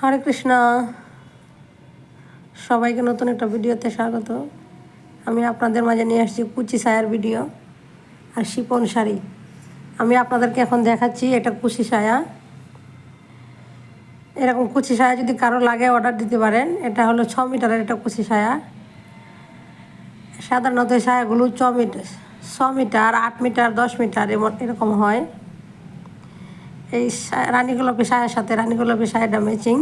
হরে কৃষ্ণ। সবাইকে নতুন একটা ভিডিওতে স্বাগত। আমি আপনাদের মাঝে নিয়ে আসছি কুচি সায়ার ভিডিও আর শিপন শাড়ি। আমি আপনাদেরকে এখন দেখাচ্ছি এটা কুচি সায়া। এরকম কুচি সায়া যদি কারও লাগে অর্ডার দিতে পারেন, এটা হলো ছ মিটারের এটা কুচি সায়া। সাধারণত সায়াগুলো ছ মিটার ছ মিটার, আট মিটার, দশ মিটার এরকম হয়। এই রানী সায়ার সাথে রানী গোলাপি সায়াটা ম্যাচিং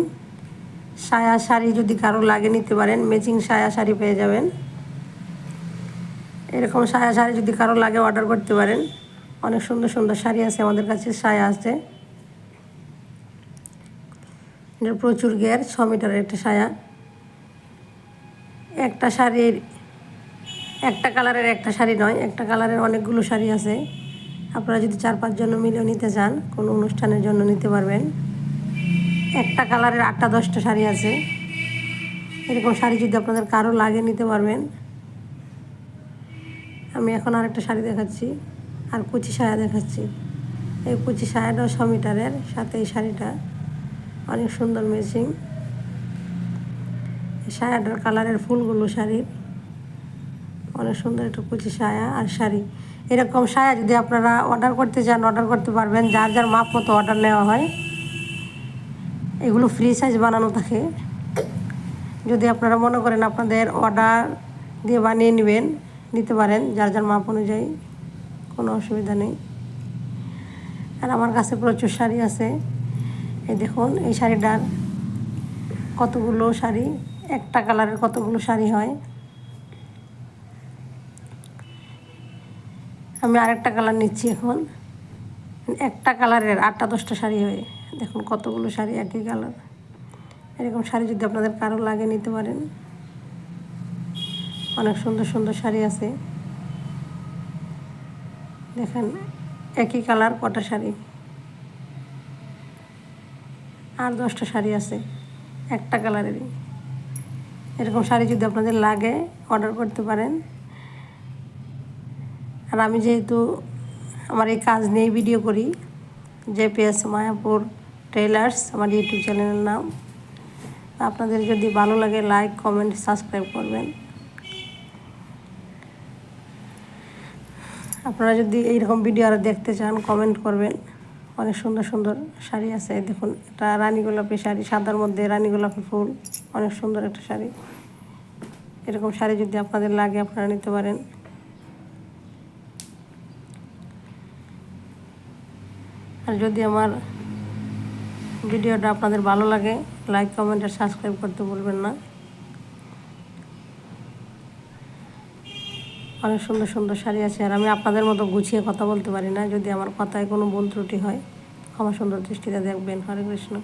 সায়া শাড়ি যদি কারও লাগে নিতে পারেন ম্যাচিং সায়া শাড়ি পেয়ে যাবেন। এরকম সায়া শাড়ি যদি কারও লাগে অর্ডার করতে পারেন। অনেক সুন্দর সুন্দর শাড়ি আছে আমাদের কাছে, সায়া আছে। এটা প্রচুর গের, ছ মিটারের একটা সায়া। একটা শাড়ির, একটা কালারের একটা শাড়ি নয়, একটা কালারের অনেকগুলো শাড়ি আছে। আপনারা যদি চার পাঁচজন মিলেও নিতে চান, কোনো অনুষ্ঠানের জন্য নিতে পারবেন। একটা কালারের আটটা, দশটা শাড়ি আছে। এরকম শাড়ি যদি আপনাদের কারও লাগে নিতে পারবেন। আমি এখন আরেকটা শাড়ি দেখাচ্ছি, আর কুচি সায়া দেখাচ্ছি। এই কুচি সায়াটাও ছ মিটারের, সাথে এই শাড়িটা অনেক সুন্দর এই সায়াটার কালারের ফুলগুলো শাড়ির। অনেক সুন্দর একটা কুচি সায়া আর শাড়ি। এরকম সায়া যদি আপনারা অর্ডার করতে চান অর্ডার করতে পারবেন। যার যার মাপ মতো অর্ডার নেওয়া হয়, এগুলো ফ্রি সাইজ বানানো থাকে। যদি আপনারা মনে করেন আপনাদের অর্ডার দিয়ে বানিয়ে নেবেন, নিতে পারেন, যার যার মাপ অনুযায়ী, কোনো অসুবিধা নেই। আর আমার কাছে প্রচুর শাড়ি আছে। এই দেখুন, এই শাড়িটার কতগুলো শাড়ি, একটা কালারের কতগুলো শাড়ি হয়। আমি আরেকটা কালার নিচ্ছি এখন। একটা কালারের আটটা দশটা শাড়ি হয় দেখুন কতগুলো শাড়ি একই কালার এরকম শাড়ি যদি আপনাদের কারও লাগে নিতে পারেন। অনেক সুন্দর সুন্দর শাড়ি আছে। দেখেন, একই কালার কটা শাড়ি। আর দশটা শাড়ি আছে, একটা কালারেরই এরকম শাড়ি যদি আপনাদের লাগে অর্ডার করতে পারেন। আর আমি যেহেতু আমার এই কাজ নিয়েই ভিডিও করি জেপিএস মায়াপুর টেলার্স আমার ইউটিউব চ্যানেলের নাম। আপনাদের যদি ভালো লাগে লাইক কমেন্ট সাবস্ক্রাইব করবেন। আপনারা যদি এইরকম ভিডিও আরও দেখতে চান কমেন্ট করবেন। অনেক সুন্দর সুন্দর শাড়ি আছে। দেখুন, এটা রানী গোলাপি শাড়ি, সাদার মধ্যে রানী গোলাপি ফুল। অনেক সুন্দর একটা শাড়ি। এরকম শাড়ি যদি আপনাদের লাগে, আপনারা নিতে পারেন। আর যদি আমার ভিডিওটা আপনাদের ভালো লাগে লাইক কমেন্ট আর সাবস্ক্রাইব করতে বলবেন না। অনেক সুন্দর সুন্দর শাড়ি আছে আর আমি আপনাদের মতো গুছিয়ে কথা বলতে পারি না। যদি আমার কথায় কোনো ভুল ত্রুটি হয়, ক্ষমা সুন্দর দৃষ্টিতে দেখবেন। হরে কৃষ্ণ।